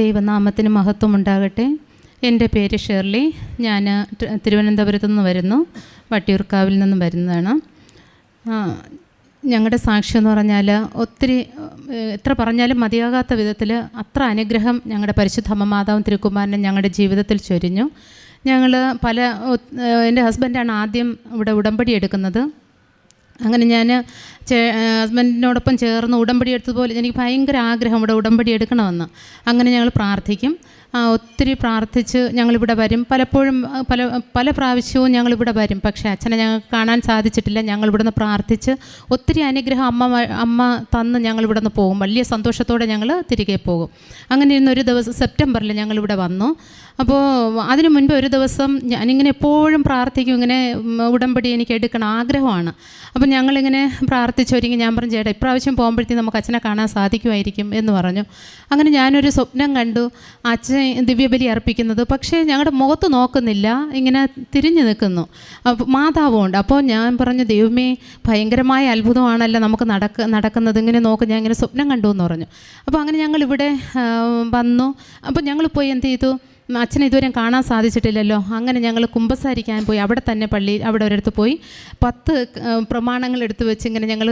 ദൈവനാമത്തിന് മഹത്വം ഉണ്ടാകട്ടെ. എന്റെ പേര് ഷെർലി. ഞാൻ തിരുവനന്തപുരത്തു നിന്ന് വരുന്നു. വട്ടിയൂർക്കാവിൽ നിന്നും വരുന്നതാണ്. ഞങ്ങളുടെ സാക്ഷ്യം എന്ന് പറഞ്ഞാൽ ഒത്തിരി എത്ര പറഞ്ഞാലും മതിയാകാത്ത വിധത്തിൽ അത്ര അനുഗ്രഹം ഞങ്ങളുടെ പരിശുദ്ധ അമ്മ മാതാവും തിരുക്കുമാരനും ഞങ്ങളുടെ ജീവിതത്തിൽ ചൊരിഞ്ഞു. ഞങ്ങൾ പല എന്റെ ഹസ്ബൻഡാണ് ആദ്യം ഇവിടെ ഉടമ്പടി എടുക്കുന്നത്. അങ്ങനെ ഞാൻ ഹസ്ബൻഡിനോടൊപ്പം ചേർന്ന് ഉടമ്പടി എടുത്തതുപോലെ എനിക്ക് ഭയങ്കര ആഗ്രഹം ഇവിടെ ഉടമ്പടി എടുക്കണമെന്ന്. അങ്ങനെ ഞങ്ങൾ പ്രാർത്ഥിക്കും. ഒത്തിരി പ്രാർത്ഥിച്ച് ഞങ്ങളിവിടെ വരും. പലപ്പോഴും പല പല പ്രാവശ്യവും ഞങ്ങളിവിടെ വരും. പക്ഷേ അച്ഛനെ ഞങ്ങൾക്ക് കാണാൻ സാധിച്ചിട്ടില്ല. ഞങ്ങളിവിടുന്ന് പ്രാർത്ഥിച്ച് ഒത്തിരി അനുഗ്രഹം അമ്മ അമ്മ തന്ന് ഞങ്ങൾ ഇവിടുന്ന് പോകും. വലിയ സന്തോഷത്തോടെ ഞങ്ങൾ തിരികെ പോകും. അങ്ങനെ ഇന്നൊരു ദിവസം സെപ്റ്റംബറിൽ ഞങ്ങളിവിടെ വന്നു. അപ്പോൾ അതിനു മുൻപ് ഒരു ദിവസം ഞാനിങ്ങനെ എപ്പോഴും പ്രാർത്ഥിക്കും. ഇങ്ങനെ ഉടമ്പടി എനിക്ക് എടുക്കണം ആഗ്രഹമാണ്. അപ്പോൾ ഞങ്ങളിങ്ങനെ പ്രാർത്ഥിച്ചൊരുങ്ങി ഞാൻ പറഞ്ഞു ചേട്ടാ ഇപ്രാവശ്യം പോകുമ്പോഴത്തേക്കും നമുക്ക് അച്ഛനെ കാണാൻ സാധിക്കുമായിരിക്കും എന്ന് പറഞ്ഞു. അങ്ങനെ ഞാനൊരു സ്വപ്നം കണ്ടു അച്ഛൻ ദിവ്യബലി അർപ്പിക്കുന്നത്. പക്ഷേ ഞങ്ങളുടെ മുഖത്ത് നോക്കുന്നില്ല ഇങ്ങനെ തിരിഞ്ഞു നിൽക്കുന്നു. അപ്പോൾ മാതാവും ഉണ്ട് അപ്പോൾ ഞാൻ പറഞ്ഞു ദൈവമേ ഭയങ്കരമായ അത്ഭുതമാണല്ലോ നമുക്ക് നടക്ക നടക്കുന്നത്. ഇങ്ങനെ നോക്കും ഞാൻ ഇങ്ങനെ സ്വപ്നം കണ്ടു എന്ന് പറഞ്ഞു. അപ്പോൾ അങ്ങനെ ഞങ്ങളിവിടെ വന്നു. അപ്പോൾ ഞങ്ങൾ പോയി എന്ത് ചെയ്തു? അച്ഛനെ ഇതുവരെ കാണാൻ സാധിച്ചിട്ടില്ലല്ലോ. അങ്ങനെ ഞങ്ങൾ കുമ്പസാരിക്കാൻ പോയി. അവിടെ തന്നെ പള്ളി അവിടെ ഒരിടത്ത് പോയി. പത്ത് പ്രമാണങ്ങൾ എടുത്തു വെച്ച് ഇങ്ങനെ ഞങ്ങൾ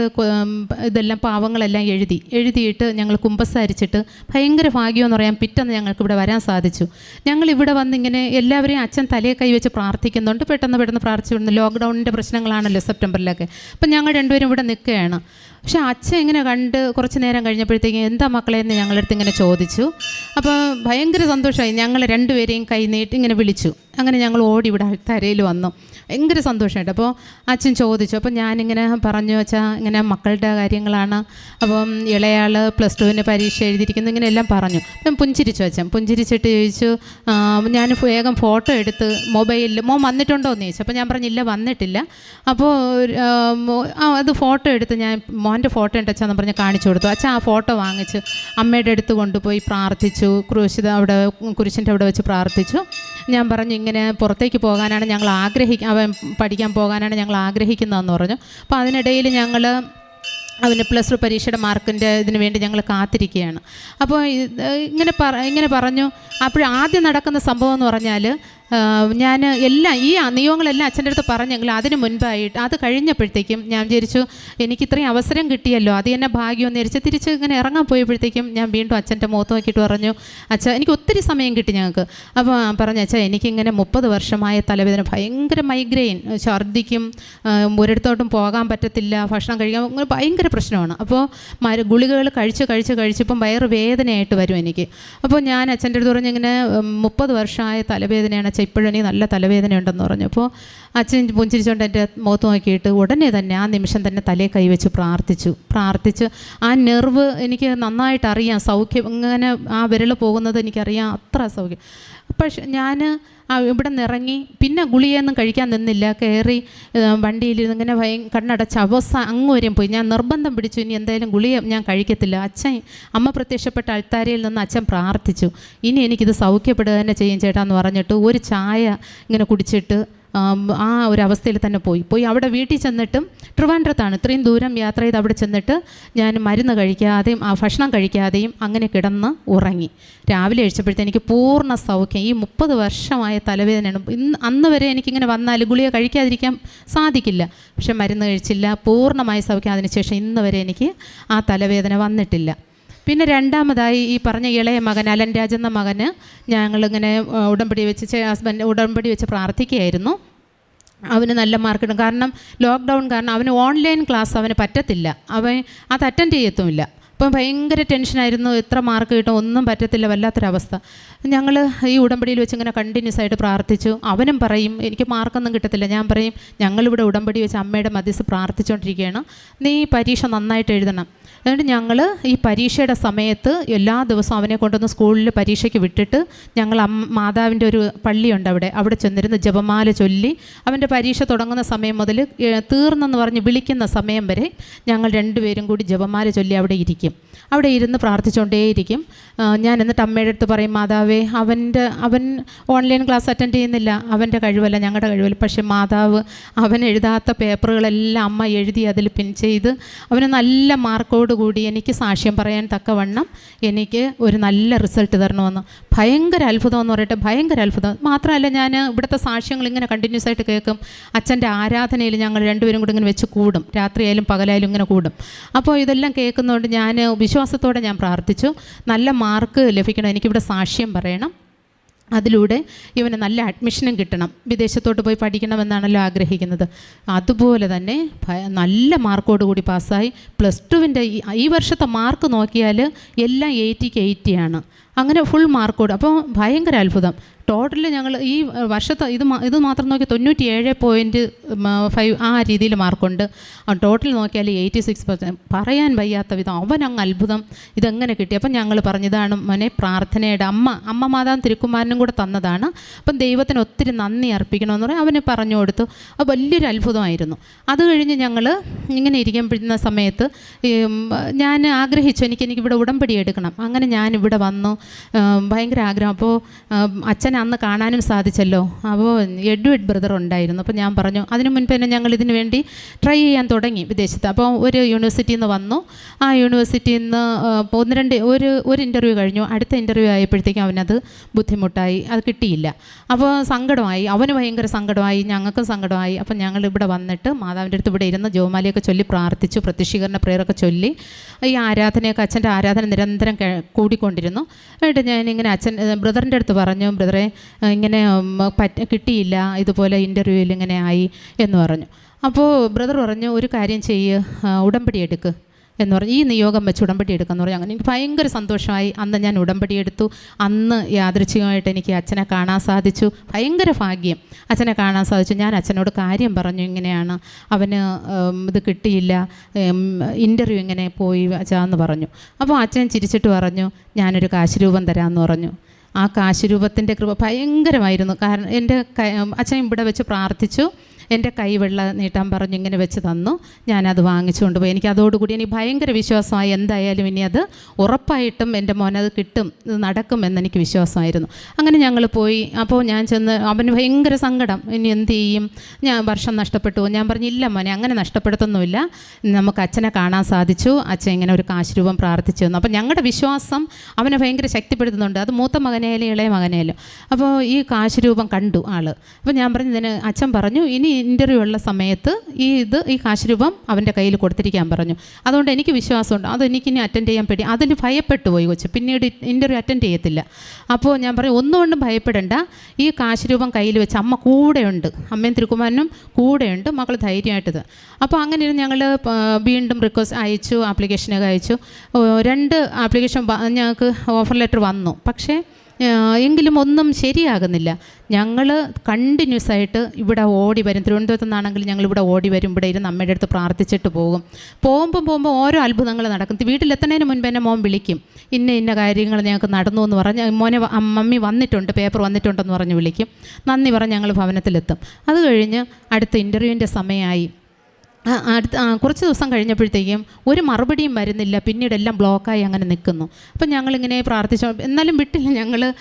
ഇതെല്ലാം പാവങ്ങളെല്ലാം എഴുതി. എഴുതിയിട്ട് ഞങ്ങൾ കുമ്പസാരിച്ചിട്ട് ഭയങ്കര ഭാഗ്യമെന്ന് പറയാൻ പിറ്റെന്ന് ഞങ്ങൾക്ക് ഇവിടെ വരാൻ സാധിച്ചു. ഞങ്ങൾ ഇവിടെ വന്ന് ഇങ്ങനെ എല്ലാവരെയും അച്ഛൻ തലയെ കൈവച്ച് പ്രാർത്ഥിക്കുന്നുണ്ട്. പെട്ടെന്ന് പെട്ടെന്ന് പ്രാർത്ഥിച്ചു ലോക്ക്ഡൗണിന്റെ പ്രശ്നങ്ങളാണല്ലോ സെപ്റ്റംബറിലൊക്കെ അപ്പം ഞങ്ങൾ രണ്ടുപേരും ഇവിടെ നിൽക്കുകയാണ്. പക്ഷെ അച്ഛൻ ഇങ്ങനെ കണ്ട് കുറച്ച് നേരം കഴിഞ്ഞപ്പോഴത്തേക്കും എന്താ മക്കളെ എന്ന് ഞങ്ങളടുത്ത് ഇങ്ങനെ ചോദിച്ചു. അപ്പോൾ ഭയങ്കര സന്തോഷമായി. ഞങ്ങൾ രണ്ടുപേരെയും കൈ നീട്ടി ഇങ്ങനെ വിളിച്ചു. അങ്ങനെ ഞങ്ങൾ ഓടി ഇവിടെ തരയിൽ വന്നു. ഭയങ്കര സന്തോഷമായിട്ട്. അപ്പോൾ അച്ഛൻ ചോദിച്ചു. അപ്പോൾ ഞാനിങ്ങനെ പറഞ്ഞു വെച്ചാൽ ഇങ്ങനെ മക്കളുടെ കാര്യങ്ങളാണ്. അപ്പം ഇളയാൾ പ്ലസ് ടുവിന് പരീക്ഷ എഴുതിയിരിക്കുന്നു ഇങ്ങനെ എല്ലാം പറഞ്ഞു. അപ്പം പുഞ്ചിരിച്ചു അച്ഛൻ. പുഞ്ചിരിച്ചിട്ട് ചോദിച്ചു ഞാൻ വേഗം ഫോട്ടോ എടുത്ത് മൊബൈലിൽ മോൻ വന്നിട്ടുണ്ടോ എന്ന് ചോദിച്ചു. അപ്പോൾ ഞാൻ പറഞ്ഞില്ല വന്നിട്ടില്ല. അപ്പോൾ അത് ഫോട്ടോ എടുത്ത് ഞാൻ മോന്റെ ഫോട്ടോ ഉണ്ട് അച്ഛാന്ന് പറഞ്ഞ് കാണിച്ചു കൊടുത്തു. അച്ഛൻ ആ ഫോട്ടോ വാങ്ങിച്ച് അമ്മയുടെ അടുത്ത് കൊണ്ടുപോയി പ്രാർത്ഥിച്ചു. ക്രൂശിത അവിടെ കുരിശിന്റെ അവിടെ വെച്ച് പ്രാർത്ഥിച്ചു. ഞാൻ പറഞ്ഞു ഇങ്ങനെ പുറത്തേക്ക് പോകാനാണ് ഞങ്ങൾ ആഗ്രഹിക്കുക അവൻ പഠിക്കാൻ പോകാനാണ് ഞങ്ങൾ ആഗ്രഹിക്കുന്നതെന്ന് പറഞ്ഞു. അപ്പോൾ അതിനിടയിൽ ഞങ്ങൾ അവന് പ്ലസ് ടു പരീക്ഷയുടെ മാർക്കിന്റെ ഇതിന് വേണ്ടി ഞങ്ങൾ കാത്തിരിക്കുകയാണ്. അപ്പോൾ ഇങ്ങനെ പറ ഇങ്ങനെ പറഞ്ഞു. അപ്പോൾ ആദ്യം നടക്കുന്ന സംഭവം എന്ന് പറഞ്ഞാൽ ഞാൻ എല്ലാം ഈ നിയമങ്ങളെല്ലാം അച്ഛന്റെ അടുത്ത് പറഞ്ഞെങ്കിൽ അതിന് മുൻപായിട്ട് അത് കഴിഞ്ഞപ്പോഴത്തേക്കും ഞാൻ വിചാരിച്ചു എനിക്ക് ഇത്രയും അവസരം കിട്ടിയല്ലോ അത് എന്നെ ഭാഗ്യം വിചാരിച്ച് തിരിച്ച് ഇങ്ങനെ ഇറങ്ങാൻ പോയപ്പോഴത്തേക്കും ഞാൻ വീണ്ടും അച്ഛന്റെ മുഖത്ത് നോക്കിയിട്ട് പറഞ്ഞു അച്ഛാ എനിക്ക് ഒത്തിരി സമയം കിട്ടി ഞങ്ങൾക്ക്. അപ്പോൾ പറഞ്ഞു അച്ഛാ എനിക്കിങ്ങനെ മുപ്പത് വർഷമായ തലവേദന ഭയങ്കര മൈഗ്രെയിൻ ഛർദ്ദിക്കും ആ, ഒരിടത്തോട്ടും പോകാൻ പറ്റത്തില്ല ഭക്ഷണം കഴിക്കാൻ അങ്ങനെ ഭയങ്കര പ്രശ്നമാണ്. അപ്പോൾ ഗുളികകൾ കഴിച്ച് കഴിച്ച് കഴിച്ചിപ്പം വയറ് വേദനയായിട്ട് വരും എനിക്ക്. അപ്പോൾ ഞാൻ അച്ഛന്റെ അടുത്ത് പറഞ്ഞു ഇങ്ങനെ ഉം, മുപ്പത് വർഷമായ തലവേദനയാണ് അച്ഛൻ ഇപ്പോഴും എനിക്ക് നല്ല തലവേദന ഉണ്ടെന്ന് പറഞ്ഞു. അപ്പോൾ അച്ഛൻ പുഞ്ചിരിച്ചുകൊണ്ട് എന്റെ മുഖത്ത് നോക്കിയിട്ട് ഉടനെ തന്നെ ആ നിമിഷം തന്നെ തലേ കൈവച്ച് പ്രാർത്ഥിച്ചു. പ്രാർത്ഥിച്ച് ആ നെർവ് എനിക്ക് നന്നായിട്ട് അറിയാം. സൗഖ്യം ഇങ്ങനെ ആ വിരൽ പോകുന്നത് എനിക്കറിയാം. അത്ര സൗഖ്യം. പക്ഷെ ഞാൻ ഇവിടെ നിറങ്ങി പിന്നെ ഗുളികയൊന്നും കഴിക്കാൻ നിന്നില്ല. കയറി വണ്ടിയിൽ ഇങ്ങനെ ഭയ കണ്ണടച്ച് അവസാനം അങ്ങ് വരെയും പോയി. ഞാൻ നിർബന്ധം പിടിച്ചു ഇനി എന്തായാലും ഗുളിക ഞാൻ കഴിക്കത്തില്ല. അച്ഛൻ അമ്മ പ്രത്യക്ഷപ്പെട്ട അൾത്താരയിൽ നിന്ന് അച്ഛൻ പ്രാർത്ഥിച്ചു. ഇനി എനിക്കിത് സൗഖ്യപ്പെടുക തന്നെ ചെയ്യും ചേട്ടാ എന്ന് പറഞ്ഞിട്ട് ഒരു ചായ ഇങ്ങനെ കുടിച്ചിട്ട് ആം, ഒരു അവസ്ഥയിൽ തന്നെ പോയി. പോയി അവിടെ വീട്ടിൽ ചെന്നിട്ടും ട്രിവാൻഡ്രത്താണ്. ഇത്രയും ദൂരം യാത്ര ചെയ്ത് അവിടെ ചെന്നിട്ട് ഞാൻ മരുന്ന് കഴിക്കാതെയും ആ ഭക്ഷണം കഴിക്കാതെയും അങ്ങനെ കിടന്ന് ഉറങ്ങി. രാവിലെ എഴുച്ചപ്പോഴത്തെ എനിക്ക് പൂർണ സൗഖ്യം. ഈ മുപ്പത് വർഷമായ തലവേദനയാണ്. ഇന്ന് അന്ന് വരെ എനിക്കിങ്ങനെ വന്നാൽ ഗുളിക കഴിക്കാതിരിക്കാൻ സാധിക്കില്ല. പക്ഷെ മരുന്ന് കഴിച്ചില്ല. പൂർണമായ സൗഖ്യം. അതിനുശേഷം ഇന്ന് വരെ എനിക്ക് ആ തലവേദന വന്നിട്ടില്ല. പിന്നെ രണ്ടാമതായി ഈ പറഞ്ഞ ഇളയ മകൻ അലൻ രാജ് എന്ന മകന് ഞങ്ങളിങ്ങനെ ഉടമ്പടി വെച്ച് ഹസ്ബൻഡ് ഉടമ്പടി വെച്ച് പ്രാർത്ഥിക്കുകയായിരുന്നു. അവന് നല്ല മാർക്ക് കിട്ടും കാരണം ലോക്ക്ഡൗൺ കാരണം അവന് ഓൺലൈൻ ക്ലാസ് അവന് പറ്റത്തില്ല. അവൻ അത് അറ്റൻഡ് ചെയ്യത്തുമില്ല. അപ്പം ഭയങ്കര ടെൻഷനായിരുന്നു എത്ര മാർക്ക് കിട്ടും. ഒന്നും പറ്റത്തില്ല. വല്ലാത്തൊരവസ്ഥ. ഞങ്ങൾ ഈ ഉടമ്പടിയിൽ വെച്ച് ഇങ്ങനെ കണ്ടിന്യൂസ് ആയിട്ട് പ്രാർത്ഥിച്ചു. അവനും പറയും എനിക്ക് മാർക്കൊന്നും കിട്ടത്തില്ല. ഞാൻ പറയും ഞങ്ങളിവിടെ ഉടമ്പടി വെച്ച് അമ്മയുടെ മധ്യസ് പ്രാർത്ഥിച്ചുകൊണ്ടിരിക്കുകയാണ് നീ പരീക്ഷ നന്നായിട്ട് എഴുതണം. അതുകൊണ്ട് ഞങ്ങൾ ഈ പരീക്ഷയുടെ സമയത്ത് എല്ലാ ദിവസവും അവനെ കൊണ്ടുവന്ന് സ്കൂളിൽ പരീക്ഷയ്ക്ക് വിട്ടിട്ട് ഞങ്ങൾ മാതാവിന്റെ ഒരു പള്ളിയുണ്ട് അവിടെ. അവിടെ ചെന്നിരുന്ന് ജപമാല ചൊല്ലി അവന്റെ പരീക്ഷ തുടങ്ങുന്ന സമയം മുതൽ തീർന്നെന്ന് പറഞ്ഞ് വിളിക്കുന്ന സമയം വരെ ഞങ്ങൾ രണ്ടുപേരും കൂടി ജപമാല ചൊല്ലി അവിടെ ഇരിക്കും. ഇരിക്കും അവിടെ ഇരുന്ന് പ്രാർത്ഥിച്ചുകൊണ്ടേയിരിക്കും ഞാൻ എന്നിട്ട് അമ്മയുടെ അടുത്ത് പറയും മാതാവേ അവന്റെ അവൻ ഓൺലൈൻ ക്ലാസ് അറ്റൻഡ് ചെയ്യുന്നില്ല. അവന്റെ കഴിവല്ല ഞങ്ങളുടെ കഴിവല്ല. പക്ഷേ മാതാവ് അവൻ എഴുതാത്ത പേപ്പറുകളെല്ലാം അമ്മ എഴുതി അതിൽ പിൻ ചെയ്ത് അവന് നല്ല മാർക്കോട് കൂടി എനിക്ക് സാക്ഷ്യം പറയാൻ തക്കവണ്ണം എനിക്ക് ഒരു നല്ല റിസൾട്ട് തരണമെന്ന്. ഭയങ്കര അത്ഭുതം എന്ന് പറയട്ടെ ഭയങ്കര അത്ഭുതം. മാത്രമല്ല ഞാൻ ഇവിടുത്തെ സാക്ഷ്യങ്ങൾ ഇങ്ങനെ കണ്ടിന്യൂസ് ആയിട്ട് കേൾക്കും. അച്ഛന്റെ ആരാധനയിൽ ഞങ്ങൾ രണ്ടുപേരും കൂടി ഇങ്ങനെ വെച്ച് കൂടും. രാത്രിയായാലും പകലായാലും ഇങ്ങനെ കൂടും. അപ്പോൾ ഇതെല്ലാം കേൾക്കുന്നതുകൊണ്ട് ഞാൻ വിശ്വാസത്തോടെ ഞാൻ പ്രാർത്ഥിച്ചു. നല്ല മാർക്ക് ലഭിക്കണം. എനിക്കിവിടെ സാക്ഷ്യം പറയണം. അതിലൂടെ ഇവന് നല്ല അഡ്മിഷനും കിട്ടണം. വിദേശത്തോട്ട് പോയി പഠിക്കണമെന്നാണല്ലോ ആഗ്രഹിക്കുന്നത്. അതുപോലെ തന്നെ നല്ല മാർക്കോട് കൂടി പാസ്സായി. പ്ലസ് ടുവിന്റെ ഈ വർഷത്തെ മാർക്ക് നോക്കിയാൽ എല്ലാം എയ്റ്റിക്ക് എയ്റ്റിയാണ്. അങ്ങനെ ഫുൾ മാർക്ക് മാർക്കോട് അപ്പോൾ ഭയങ്കര അത്ഭുതം. ടോട്ടലി ഞങ്ങൾ ഈ വർഷത്തെ ഇത് ഇത് മാത്രം നോക്കി തൊണ്ണൂറ്റി ഏഴ് പോയിന്റ് ഫൈവ് ആ രീതിയിൽ മാർക്കുണ്ട് ടോട്ടൽ നോക്കിയാൽ എയ്റ്റി സിക്സ് പെർസെന്റ് പറയാൻ വയ്യാത്ത വിധം അവൻ അങ്ങ് അത്ഭുതം. ഇതെങ്ങനെ കിട്ടി? അപ്പം ഞങ്ങൾ പറഞ്ഞതാണ് മോനെ പ്രാർത്ഥനയുടെ അമ്മ. അമ്മ മാതാൻ തിരുക്കുമാരനും കൂടെ തന്നതാണ്. അപ്പം ദൈവത്തിന് ഒത്തിരി നന്ദി അർപ്പിക്കണമെന്ന് പറയാൻ അവന് പറഞ്ഞു കൊടുത്തു. അത് വലിയൊരു അത്ഭുതമായിരുന്നു. അത് കഴിഞ്ഞ് ഞങ്ങൾ ഇങ്ങനെ ഇരിക്കുമ്പോഴുന്ന സമയത്ത് ഞാൻ ആഗ്രഹിച്ചു എനിക്ക് എനിക്ക് ഇവിടെ ഉടമ്പടി എടുക്കണം. അങ്ങനെ ഞാൻ ഇവിടെ വന്നു. ഭയങ്കര ആഗ്രഹം. അപ്പോൾ അച്ഛനെ അന്ന് കാണാനും സാധിച്ചല്ലോ. അപ്പോൾ എഡ്വേഡ് ബ്രദർ ഉണ്ടായിരുന്നു. അപ്പോൾ ഞാൻ പറഞ്ഞു അതിനു മുൻപ് തന്നെ ഞങ്ങൾ ഇതിന് വേണ്ടി ട്രൈ ചെയ്യാൻ തുടങ്ങി വിദേശത്ത്. അപ്പോൾ ഒരു യൂണിവേഴ്സിറ്റിയിൽ നിന്ന് വന്നു. ആ യൂണിവേഴ്സിറ്റിയിൽ നിന്ന് ഒന്ന് രണ്ട് ഒരു ഒരു ഇന്റർവ്യൂ കഴിഞ്ഞു. അടുത്ത ഇന്റർവ്യൂ ആയപ്പോഴത്തേക്കും അവനത് ബുദ്ധിമുട്ടായി. അത് കിട്ടിയില്ല. അപ്പോൾ സങ്കടമായി. അവന് ഭയങ്കര സങ്കടമായി. ഞങ്ങൾക്കും സങ്കടമായി. അപ്പം ഞങ്ങൾ ഇവിടെ വന്നിട്ട് മാതാവിന്റെ അടുത്ത് ഇവിടെ ഇരുന്ന് ജോമാലിയൊക്കെ ചൊല്ലി പ്രാർത്ഥിച്ചു പ്രത്യക്ഷീകരണ പ്രേയറൊക്കെ ചൊല്ലി. ഈ ആരാധനയൊക്കെ അച്ഛന്റെ ആരാധന നിരന്തരം കൂടിക്കൊണ്ടിരുന്നു. എന്നിട്ട് ഇങ്ങനെ അച്ഛൻ ബ്രദറിന്റെ അടുത്ത് പറഞ്ഞു ബ്രദറെ ഇങ്ങനെ പറ്റ കിട്ടിയില്ല ഇതുപോലെ ഇന്റർവ്യൂവിൽ ഇങ്ങനെ ആയി എന്ന് പറഞ്ഞു. അപ്പോൾ ബ്രദർ പറഞ്ഞു ഒരു കാര്യം ചെയ്യ് ഉടമ്പടി എടുക്ക്. എന്ന് പറഞ്ഞു ഈ നിയോഗം വെച്ച് ഉടമ്പടി എടുക്കാന്ന് പറഞ്ഞു അങ്ങനെ എനിക്ക് ഭയങ്കര സന്തോഷമായി. അന്ന് ഞാൻ ഉടമ്പടി എടുത്തു. അന്ന് യാദൃച്ഛികമായിട്ട് എനിക്ക് അച്ഛനെ കാണാൻ സാധിച്ചു. ഭയങ്കര ഭാഗ്യം. അച്ഛനെ കാണാൻ സാധിച്ചു. ഞാൻ അച്ഛനോട് കാര്യം പറഞ്ഞു ഇങ്ങനെയാണ്. അവന് ഇത് കിട്ടിയില്ല. ഇന്റർവ്യൂ ഇങ്ങനെ പോയി അച്ഛാന്ന് പറഞ്ഞു. അപ്പോൾ അച്ഛൻ ചിരിച്ചിട്ട് പറഞ്ഞു ഞാനൊരു കാശ് രൂപം തരാമെന്ന് പറഞ്ഞു. ആ കാശുരൂപത്തിന്റെ കൃപ ഭയങ്കരമായിരുന്നു. കാരണം എന്റെ അച്ഛൻ ഇവിടെ വെച്ച് പ്രാർത്ഥിച്ചു. എന്റെ കൈ വെള്ള നീട്ടാൻ പറഞ്ഞു ഇങ്ങനെ വെച്ച് തന്നു. ഞാനത് വാങ്ങിച്ചുകൊണ്ട് പോയി എനിക്ക് അതോടുകൂടി എനിക്ക് ഭയങ്കര വിശ്വാസമായി എന്തായാലും ഇനി അത് ഉറപ്പായിട്ടും എന്റെ മോനത് കിട്ടും ഇത് നടക്കും എന്നെനിക്ക് വിശ്വാസമായിരുന്നു. അങ്ങനെ ഞങ്ങൾ പോയി. അപ്പോൾ ഞാൻ ചെന്ന് അവന് ഭയങ്കര സങ്കടം. ഇനി എന്ത് ചെയ്യും? ഞാൻ വർഷം നഷ്ടപ്പെട്ടു. ഞാൻ പറഞ്ഞില്ല മോനെ അങ്ങനെ നഷ്ടപ്പെടുത്തൊന്നുമില്ല. നമുക്ക് അച്ഛനെ കാണാൻ സാധിച്ചു. അച്ഛൻ ഇങ്ങനെ ഒരു കാശ് രൂപം പ്രാർത്ഥിച്ചു തന്നു. അപ്പോൾ ഞങ്ങളുടെ വിശ്വാസം അവനെ ഭയങ്കര ശക്തിപ്പെടുത്തുന്നുണ്ട്. അത് മൂത്ത മകനേലും ഇളയ മകനേലും. അപ്പോൾ ഈ കാശ് രൂപം കണ്ടു ആൾ. അപ്പോൾ ഞാൻ പറഞ്ഞു ഇതിന് അച്ഛൻ പറഞ്ഞു ഇനി ഇന്റർവ്യൂ ഉള്ള സമയത്ത് ഈ ഇത് ഈ കാശ് രൂപം അവന്റെ കയ്യിൽ കൊടുത്തിരിക്കാൻ പറഞ്ഞു. അതുകൊണ്ട് എനിക്ക് വിശ്വാസമുണ്ട്. അതെനിക്കിനി അറ്റൻഡ് ചെയ്യാൻ പേടി. അതിന് ഭയപ്പെട്ടു പോയി കൊച്ചു. പിന്നീട് ഇന്റർവ്യൂ അറ്റൻഡ് ചെയ്യത്തില്ല. അപ്പോൾ ഞാൻ പറയും ഒന്നുകൊണ്ടും ഭയപ്പെടേണ്ട. ഈ കാശ് രൂപം കയ്യിൽ വെച്ച് അമ്മ കൂടെയുണ്ട്. അമ്മയും തിരുക്കുമാരനും കൂടെയുണ്ട്. മകൾ ധൈര്യമായിട്ടത്. അപ്പോൾ അങ്ങനെ ഞങ്ങൾ വീണ്ടും റിക്വസ്റ്റ് അയച്ചു ആപ്ലിക്കേഷനൊക്കെ അയച്ചു. രണ്ട് ആപ്ലിക്കേഷൻ ഞങ്ങൾക്ക് ഓഫർ ലെറ്റർ വന്നു. പക്ഷേ എങ്കിലും ഒന്നും ശരിയാകുന്നില്ല. ഞങ്ങൾ കണ്ടിന്യൂസ് ആയിട്ട് ഇവിടെ ഓടി വരും. തിരുവനന്തപുരത്ത് നിന്നാണെങ്കിൽ ഞങ്ങൾ ഇവിടെ ഓടി വരും. ഇവിടെ ഇരുന്ന് അമ്മയുടെ അടുത്ത് പ്രാർത്ഥിച്ചിട്ട് പോകും. പോകുമ്പോൾ പോകുമ്പോൾ ഓരോ അത്ഭുതങ്ങൾ നടക്കും. വീട്ടിലെത്തുന്നതിന് മുൻപ് എന്നെ മോൻ വിളിക്കും. ഇന്ന ഇന്ന കാര്യങ്ങൾ ഞങ്ങൾക്ക് നടന്നു എന്ന് പറഞ്ഞ് മോനെ മമ്മി വന്നിട്ടുണ്ട് പേപ്പർ വന്നിട്ടുണ്ടെന്ന് പറഞ്ഞ് വിളിക്കും. നന്ദി പറഞ്ഞ് ഞങ്ങൾ ഭവനത്തിലെത്തും. അത് കഴിഞ്ഞ് അടുത്ത ഇന്റർവ്യൂവിന്റെ സമയമായി. അടുത്ത കുറച്ച് ദിവസം കഴിഞ്ഞപ്പോഴത്തേക്കും ഒരു മറുപടിയും വരുന്നില്ല. പിന്നീട് എല്ലാം ബ്ലോക്കായി അങ്ങനെ നിൽക്കുന്നു. അപ്പം ഞങ്ങളിങ്ങനെ പ്രാർത്ഥിച്ചു. എന്നാലും വിട്ടില്ല ഞങ്ങൾ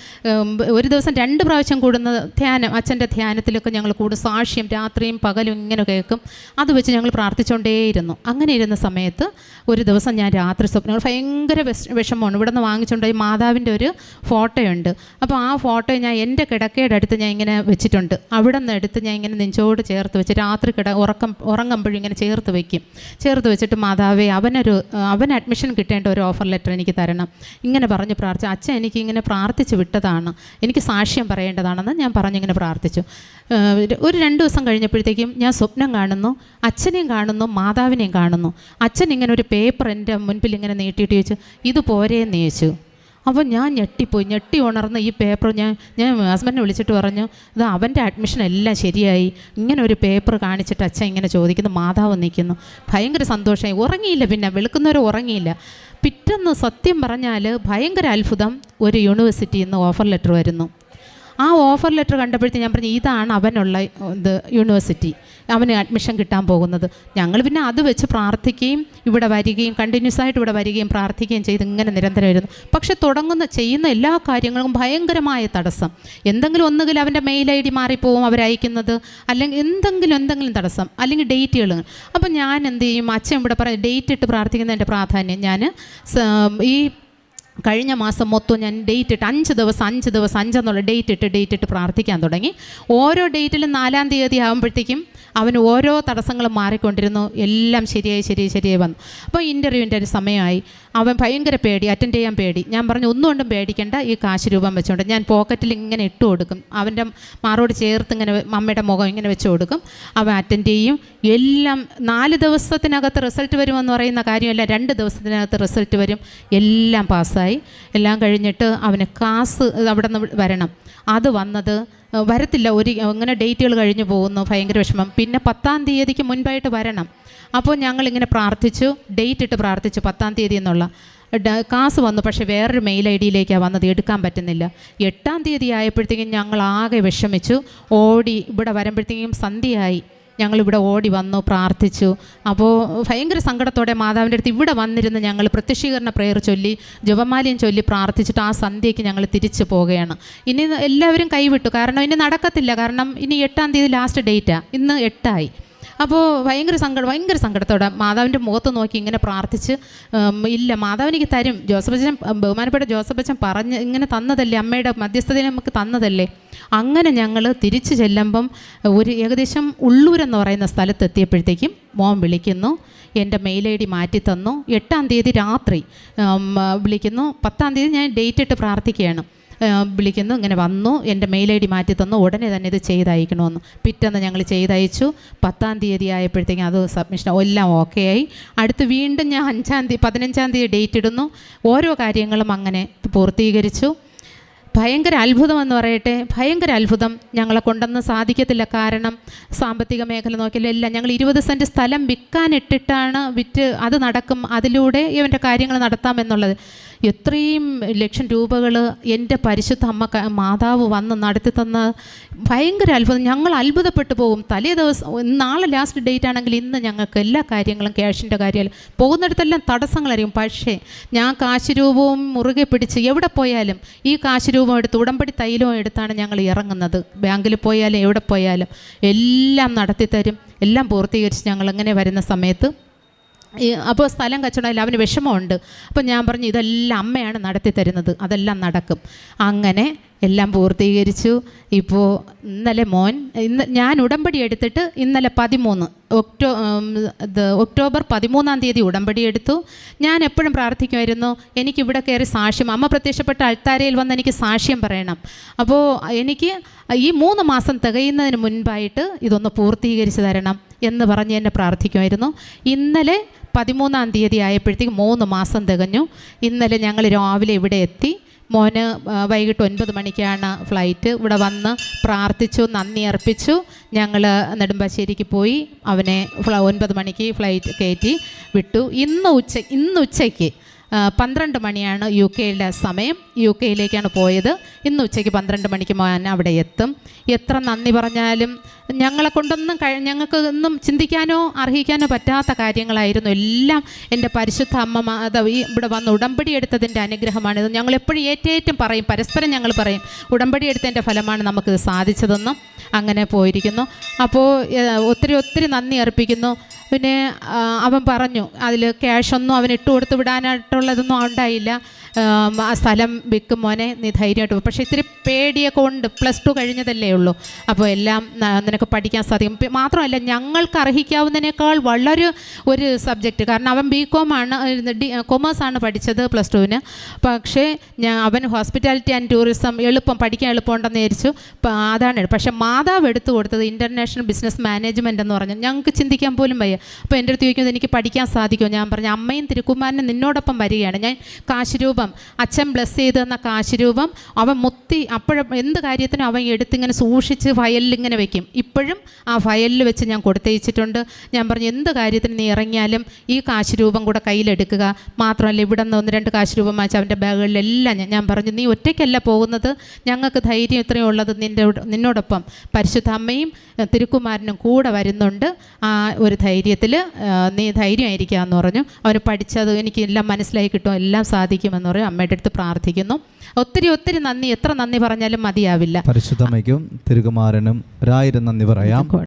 ഒരു ദിവസം രണ്ട് പ്രാവശ്യം കൂടുന്ന ധ്യാനം അച്ഛന്റെ ധ്യാനത്തിലൊക്കെ ഞങ്ങൾ കൂടും. സാക്ഷ്യം രാത്രിയും പകലും ഇങ്ങനെ കേൾക്കും. അത് വെച്ച് ഞങ്ങൾ പ്രാർത്ഥിച്ചുകൊണ്ടേയിരുന്നു അങ്ങനെ ഇരുന്ന സമയത്ത് ഒരു ദിവസം ഞാൻ രാത്രി സ്വപ്നങ്ങൾ ഭയങ്കര വിഷ- വിഷമമാണ്. ഇവിടെ നിന്ന് വാങ്ങിച്ചുകൊണ്ടുപോയി മാതാവിന്റെ ഒരു ഫോട്ടോയുണ്ട്. അപ്പോൾ ആ ഫോട്ടോ ഞാൻ എന്റെ കിടക്കയുടെ അടുത്ത് ഞാൻ ഇങ്ങനെ വെച്ചിട്ടുണ്ട്. അവിടെ നിന്ന് എടുത്ത് ഞാൻ ഇങ്ങനെ നെഞ്ചോട് ചേർത്ത് വെച്ച് രാത്രി കിട ഉറക്കം ഉറങ്ങുമ്പോഴും ഇങ്ങനെ ചേർത്ത് വയ്ക്കും. ചേർത്ത് വെച്ചിട്ട് മാതാവേ അവനൊരു അവൻ അഡ്മിഷൻ കിട്ടേണ്ട ഒരു ഓഫർ ലെറ്റർ എനിക്ക് തരണം. ഇങ്ങനെ പറഞ്ഞ് പ്രാർത്ഥിച്ചു. അച്ഛൻ എനിക്ക് ഇങ്ങനെ പ്രാർത്ഥിച്ച് വിട്ടതാണ്. എനിക്ക് സാക്ഷ്യം പറയേണ്ടതാണെന്ന് ഞാൻ പറഞ്ഞിങ്ങനെ പ്രാർത്ഥിച്ചു. ഒരു രണ്ട് ദിവസം കഴിഞ്ഞപ്പോഴത്തേക്കും ഞാൻ സ്വപ്നം കാണുന്നു. അച്ഛനെയും കാണുന്നു മാതാവിനെയും കാണുന്നു. അച്ഛൻ ഇങ്ങനെ ഒരു പേപ്പർ എന്റെ മുൻപിൽ ഇങ്ങനെ നീട്ടിയിട്ട് ചോദിച്ചു ഇത് പോരേന്ന് ചോദിച്ചു. അപ്പോൾ ഞാൻ ഞെട്ടിപ്പോയി. ഞെട്ടി ഉണർന്ന് ഈ പേപ്പർ ഞാൻ ഞാൻ ഹസ്ബൻഡിനെ വിളിച്ചിട്ട് പറഞ്ഞു ഇത് അവന്റെ അഡ്മിഷൻ എല്ലാം ശരിയായി. ഇങ്ങനെ ഒരു പേപ്പർ കാണിച്ചിട്ട് അച്ഛൻ ഇങ്ങനെ ചോദിക്കുന്നു. മാതാവ് നിൽക്കുന്നു. ഭയങ്കര സന്തോഷമായി. ഉറങ്ങിയില്ല പിന്നെ. വിളിക്കുന്നവർ ഉറങ്ങിയില്ല. പിറ്റെന്ന് സത്യം പറഞ്ഞാൽ ഭയങ്കര അത്ഭുതം ഒരു യൂണിവേഴ്സിറ്റിയിൽ നിന്ന് ഓഫർ ലെറ്റർ വരുന്നു. ആ ഓഫർ ലെറ്റർ കണ്ടപ്പോഴത്തേക്ക് ഞാൻ പറഞ്ഞു ഇതാണ് അവനുള്ള ഇത് യൂണിവേഴ്സിറ്റി അവന് അഡ്മിഷൻ കിട്ടാൻ പോകുന്നത്. ഞങ്ങൾ പിന്നെ അത് വെച്ച് പ്രാർത്ഥിക്കുകയും ഇവിടെ വരികയും കണ്ടിന്യൂസ് ആയിട്ട് ഇവിടെ വരികയും പ്രാർത്ഥിക്കുകയും ചെയ്ത് ഇങ്ങനെ നിരന്തരം വരുന്നു പക്ഷെ തുടങ്ങുന്ന ചെയ്യുന്ന എല്ലാ കാര്യങ്ങൾക്കും ഭയങ്കരമായ തടസ്സം. എന്തെങ്കിലും ഒന്നുകിൽ അവന്റെ മെയിൽ ഐ ഡി മാറിപ്പോവും അവരയക്കുന്നത് അല്ലെങ്കിൽ എന്തെങ്കിലും എന്തെങ്കിലും തടസ്സം അല്ലെങ്കിൽ ഡേറ്റുകൾ അപ്പം ഞാൻ എന്ത് ചെയ്യും? അച്ഛൻ ഇവിടെ പറയും ഡേറ്റ് ഇട്ട് പ്രാർത്ഥിക്കുന്നതിന്റെ പ്രാധാന്യം ഞാൻ ഈ കഴിഞ്ഞ മാസം മൊത്തം ഞാൻ ഡേറ്റ് ഇട്ട് അഞ്ച് ദിവസം അഞ്ച് ദിവസം അഞ്ചെന്നുള്ള ഡേറ്റ് ഇട്ട് ഡേറ്റ് ഇട്ട് പ്രാർത്ഥിക്കാൻ തുടങ്ങി. ഓരോ ഡേറ്റിലും നാലാം തീയതി ആകുമ്പോഴത്തേക്കും അവന് ഓരോ തടസ്സങ്ങളും മാറിക്കൊണ്ടിരുന്നു. എല്ലാം ശരിയായി ശരിയായി ശരിയായി വന്നു. അപ്പോൾ ഇന്റർവ്യൂവിന്റെ ഒരു സമയമായി. അവൻ ഭയങ്കര പേടി അറ്റൻഡ് ചെയ്യാൻ പേടി. ഞാൻ പറഞ്ഞു ഒന്നുകൊണ്ടും പേടിക്കേണ്ട ഈ കാശ് രൂപം വെച്ചുകൊണ്ട് ഞാൻ പോക്കറ്റിൽ ഇങ്ങനെ ഇട്ട് കൊടുക്കും. അവന്റെ മാറോട് ചേർത്ത് ഇങ്ങനെ മമ്മയുടെ മുഖം ഇങ്ങനെ വെച്ച് കൊടുക്കും. അവൻ അറ്റൻഡ് ചെയ്യും. എല്ലാം നാല് ദിവസത്തിനകത്ത് റിസൾട്ട് വരുമെന്ന് പറയുന്ന കാര്യമല്ല രണ്ട് ദിവസത്തിനകത്ത് റിസൾട്ട് വരും. എല്ലാം പാസ്സായി. എല്ലാം കഴിഞ്ഞിട്ട് അവന് കാസ് അവിടെ നിന്ന് വരണം. അത് വന്നത് വരത്തില്ല. ഒരു ഇങ്ങനെ ഡേറ്റുകൾ കഴിഞ്ഞു പോകുന്നു ഭയങ്കര വിഷമം. പിന്നെ പത്താം തീയതിക്ക് മുൻപായിട്ട് വരണം. അപ്പോൾ ഞങ്ങളിങ്ങനെ പ്രാർത്ഥിച്ചു ഡേറ്റ് ഇട്ട് പ്രാർത്ഥിച്ചു പത്താം തീയതി എന്നുള്ള ഡ- കാസ് വന്നു. പക്ഷേ വേറൊരു മെയിൽ ഐ ഡിയിലേക്കാണ് വന്നത്. എടുക്കാൻ പറ്റുന്നില്ല. എട്ടാം തീയതി ആയപ്പോഴത്തേക്കും ഞങ്ങൾ ആകെ വിഷമിച്ചു. ഓടി ഇവിടെ വരുമ്പോഴത്തേക്കും സന്ധ്യയായി. ഞങ്ങളിവിടെ ഓടി വന്നു പ്രാർത്ഥിച്ചു. അപ്പോൾ ഭയങ്കര സങ്കടത്തോടെ മാതാവിന്റെ അടുത്ത് ഇവിടെ വന്നിരുന്ന് ഞങ്ങൾ പ്രത്യക്ഷീകരണ പ്രയർ ചൊല്ലി ജപമാലയും ചൊല്ലി പ്രാർത്ഥിച്ചിട്ട് ആ സന്ധ്യയ്ക്ക് ഞങ്ങൾ തിരിച്ചു പോവുകയാണ്. ഇനി എല്ലാവരും കൈവിട്ടു. കാരണം ഇനി നടക്കത്തില്ല. കാരണം ഇനി എട്ടാം തീയതി ലാസ്റ്റ് ഡേറ്റാണ് ഇന്ന് എട്ടായി. അപ്പോൾ ഭയങ്കര സങ്കടം ഭയങ്കര സങ്കടത്തോടെ മാതാവിന്റെ മുഖത്ത് നോക്കി ഇങ്ങനെ പ്രാർത്ഥിച്ച് ഇല്ല മാതാവിനിക്ക് തരും. ജോസഫ് അച്ഛൻ ബഹുമാനപ്പെട്ട ജോസഫ് അച്ഛൻ പറഞ്ഞ് ഇങ്ങനെ തന്നതല്ലേ അമ്മയുടെ മധ്യസ്ഥതയിൽ നമുക്ക് തന്നതല്ലേ? അങ്ങനെ ഞങ്ങൾ തിരിച്ചു ചെല്ലുമ്പം ഒരു ഏകദേശം ഉള്ളൂരെന്ന് പറയുന്ന സ്ഥലത്ത് എത്തിയപ്പോഴത്തേക്കും മോൻ വിളിക്കുന്നു എന്റെ മെയിൽ ഐ ഡി മാറ്റി തന്നു എട്ടാം തീയതി രാത്രി വിളിക്കുന്നു. പത്താം തീയതി ഞാൻ ഡേറ്റ് ഇട്ട് പ്രാർത്ഥിക്കുകയാണ്. വിളിക്കുന്നു. ഇങ്ങനെ വന്നു. എന്റെ മെയിൽ ഐ ഡി മാറ്റി തന്നു. ഉടനെ തന്നെ ഇത് ചെയ്തയക്കണമെന്ന്. പിറ്റേന്ന് ഞങ്ങൾ ചെയ്തയച്ചു. പത്താം തീയതി ആയപ്പോഴത്തേക്കും അത് സബ്മിഷൻ എല്ലാം ഓക്കെ ആയി. അടുത്ത് വീണ്ടും ഞാൻ അഞ്ചാം തീയതി പതിനഞ്ചാം തീയതി ഡേറ്റ് ഇടുന്നു. ഓരോ കാര്യങ്ങളും അങ്ങനെ പൂർത്തീകരിച്ചു. ഭയങ്കര അത്ഭുതം എന്ന് പറയട്ടെ. ഭയങ്കര അത്ഭുതം. ഞങ്ങളെ കൊണ്ടൊന്നും സാധിക്കത്തില്ല. കാരണം സാമ്പത്തിക മേഖല നോക്കിയാലും എല്ലാം ഞങ്ങൾ ഇരുപത് സെന്റ് സ്ഥലം വിൽക്കാനിട്ടിട്ടാണ് വിറ്റ് അത് നടക്കും. അതിലൂടെ ഇവന്റെ കാര്യങ്ങൾ നടത്താമെന്നുള്ളത് എത്രയും ലക്ഷം രൂപകൾ എന്റെ പരിശുദ്ധ അമ്മ മാതാവ് വന്ന് നടത്തി തന്ന ഭയങ്കര അത്ഭുതം. ഞങ്ങൾ അത്ഭുതപ്പെട്ടു പോകും. തലേ ദിവസം നാളെ ലാസ്റ്റ് ഡേറ്റ് ആണെങ്കിൽ ഇന്ന് ഞങ്ങൾക്ക് എല്ലാ കാര്യങ്ങളും ക്യാഷിന്റെ കാര്യമല്ല പോകുന്നിടത്തെല്ലാം തടസ്സങ്ങളറിയും. പക്ഷേ ഞാൻ കാശ് രൂപവും മുറുകെ പിടിച്ച് എവിടെ പോയാലും ഈ കാശ് രൂപം എടുത്ത് ഉടമ്പടി തൈലവും എടുത്താണ് ഞങ്ങൾ ഇറങ്ങുന്നത്. ബാങ്കിൽ പോയാലും എവിടെ പോയാലും എല്ലാം നടത്തിത്തരും എല്ലാം പൂർത്തീകരിച്ച് ഞങ്ങൾ അങ്ങനെ വരുന്ന സമയത്ത് ഈ അപ്പോൾ സ്ഥലം കച്ചവടമില്ല അവന് വിഷമമുണ്ട്. അപ്പോൾ ഞാൻ പറഞ്ഞു ഇതെല്ലാം അമ്മയാണ് നടത്തി തരുന്നത്. അതെല്ലാം നടക്കും. അങ്ങനെ എല്ലാം പൂർത്തീകരിച്ചു. ഇപ്പോൾ ഇന്നലെ മോൻ ഇന്ന് ഞാൻ ഉടമ്പടി എടുത്തിട്ട് ഇന്നലെ പതിമൂന്ന് ഒക്ടോ ഒക്ടോബർ പതിമൂന്നാം തീയതി ഉടമ്പടി എടുത്തു. ഞാൻ എപ്പോഴും പ്രാർത്ഥിക്കുമായിരുന്നു എനിക്കിവിടെ കയറി സാക്ഷ്യം അമ്മ പ്രത്യക്ഷപ്പെട്ട അൾത്താരയിൽ വന്ന് എനിക്ക് സാക്ഷ്യം പറയണം. അപ്പോൾ എനിക്ക് ഈ മൂന്ന് മാസം തികയുന്നതിന് മുൻപായിട്ട് ഇതൊന്ന് പൂർത്തീകരിച്ച് തരണം എന്ന് പറഞ്ഞ് എന്നെ പ്രാർത്ഥിക്കുമായിരുന്നു. ഇന്നലെ പതിമൂന്നാം തീയതി ആയപ്പോഴത്തേക്ക് മൂന്ന് മാസം തികഞ്ഞു. ഇന്നലെ ഞങ്ങൾ രാവിലെ ഇവിടെ എത്തി. മോന് വൈകിട്ട് ഒൻപത് മണിക്കാണ് ഫ്ലൈറ്റ്. ഇവിടെ വന്ന് പ്രാർത്ഥിച്ചു നന്ദി അർപ്പിച്ചു. ഞങ്ങൾ നെടുമ്പാശ്ശേരിക്ക് പോയി. അവനെ ഒൻപത് മണിക്ക് ഫ്ലൈറ്റ് കയറ്റി വിട്ടു. ഇന്ന് ഉച്ച ഇന്ന് ഉച്ചയ്ക്ക് പന്ത്രണ്ട് മണിയാണ് യു കെയിലെ സമയം. യു കെയിലേക്കാണ് പോയത്. ഇന്ന് ഉച്ചയ്ക്ക് പന്ത്രണ്ട് മണിക്ക് മോൻ അവിടെ എത്തും. എത്ര നന്ദി പറഞ്ഞാലും ഞങ്ങളെ കൊണ്ടൊന്നും കഴി ഞങ്ങൾക്ക് ഒന്നും ചിന്തിക്കാനോ അർഹിക്കാനോ പറ്റാത്ത കാര്യങ്ങളായിരുന്നു. എല്ലാം എന്റെ പരിശുദ്ധ അമ്മ മാതാവ് ഈ ഇവിടെ വന്ന് ഉടമ്പടി എടുത്തതിന്റെ അനുഗ്രഹമാണിത് ഞങ്ങൾ എപ്പോഴും ഏറ്റേറ്റം പറയും. പരസ്പരം ഞങ്ങൾ പറയും. ഉടമ്പടി എടുത്തതിന്റെ ഫലമാണ് നമുക്കിത് സാധിച്ചതെന്നും അങ്ങനെ പോയിരിക്കുന്നു. അപ്പോൾ ഒത്തിരി ഒത്തിരി നന്ദി അർപ്പിക്കുന്നു. പിന്നെ അവൻ പറഞ്ഞു അതിൽ ക്യാഷൊന്നും അവൻ ഇട്ട് കൊടുത്ത് വിടാനായിട്ടുള്ളതൊന്നും ഉണ്ടായില്ല. ആം, സ്ഥലം വിൽക്കും മോനെ നീ ധൈര്യമായിട്ട് പോകും പക്ഷേ ഇത്തിരി പേടിയൊക്കെ ഉണ്ട്. പ്ലസ് ടു കഴിഞ്ഞതല്ലേ ഉള്ളൂ. അപ്പോൾ എല്ലാം നിനക്ക് പഠിക്കാൻ സാധിക്കും. മാത്രമല്ല ഞങ്ങൾക്ക് അർഹിക്കാവുന്നതിനേക്കാൾ വളരെ ഒരു സബ്ജക്റ്റ്. കാരണം അവൻ ബി കോം ആണ് ഡി കൊമേഴ്സ് ആണ് പഠിച്ചത് പ്ലസ് ടുവിന്. പക്ഷേ ഞാൻ അവൻ ഹോസ്പിറ്റാലിറ്റി ആൻഡ് ടൂറിസം എളുപ്പം പഠിക്കാൻ എളുപ്പമുണ്ടെന്ന് വിചാരിച്ചു. അതാണ്. പക്ഷേ മാതാവ് എടുത്തു കൊടുത്തത് ഇന്റർനാഷണൽ ബിസിനസ് മാനേജ്മെന്റ് എന്ന് പറഞ്ഞു. ഞങ്ങൾക്ക് ചിന്തിക്കാൻ പോലും വയ്യ. അപ്പോൾ എന്റെ അടുത്ത് ചോദിക്കുന്നത് എനിക്ക് പഠിക്കാൻ സാധിക്കുമോ? ഞാൻ പറഞ്ഞു അമ്മയും തിരുക്കുമാരനും നിന്നോടൊപ്പം വരികയാണ്. ഞാൻ കാശ് രൂപ കാശുരൂപം അച്ഛൻ ബ്ലസ് ചെയ്ത് തന്ന കാശുരൂപം അവൻ മുത്തി അപ്പോഴും എന്ത് കാര്യത്തിനും അവൻ എടുത്തിങ്ങനെ സൂക്ഷിച്ച് ഫയലിൽ ഇങ്ങനെ വെക്കും. ഇപ്പോഴും ആ ഫയലിൽ വെച്ച് ഞാൻ കൊടുത്തയച്ചിട്ടുണ്ട് ഞാൻ പറഞ്ഞു എന്ത് കാര്യത്തിന് നീ ഇറങ്ങിയാലും ഈ കാശുരൂപം കൂടെ കയ്യിലെടുക്കുക. മാത്രമല്ല ഇവിടെ നിന്ന് ഒന്ന് രണ്ട് കാശുരൂപം വാങ്ങിച്ച് അവന്റെ ബാഗുകളിലെല്ലാം ഞാൻ ഞാൻ പറഞ്ഞു നീ ഒറ്റയ്ക്കല്ല പോകുന്നത്. ഞങ്ങൾക്ക് ധൈര്യം ഇത്രയും ഉള്ളത് നിന്റെ നിന്നോടൊപ്പം. പരിശുദ്ധ അമ്മയും തിരുക്കുമാരനും കൂടെ വരുന്നുണ്ട്. ആ ഒരു ധൈര്യത്തിൽ നീ ധൈര്യമായിരിക്കാമെന്ന് പറഞ്ഞു. അവർ പഠിച്ചത് എനിക്ക് എല്ലാം മനസ്സിലായി കിട്ടും. എല്ലാം സാധിക്കുമെന്ന് പറയും. അമ്മയുടെ അടുത്ത് പ്രാർത്ഥിക്കുന്നു. ഒത്തിരി ഒത്തിരി നന്ദി. എത്ര നന്ദി പറഞ്ഞാലും മതിയാവില്ല. പരിശുദ്ധമയ്ക്കും തിരുകുമാരനും ഒരായിരം നന്ദി പറയാം.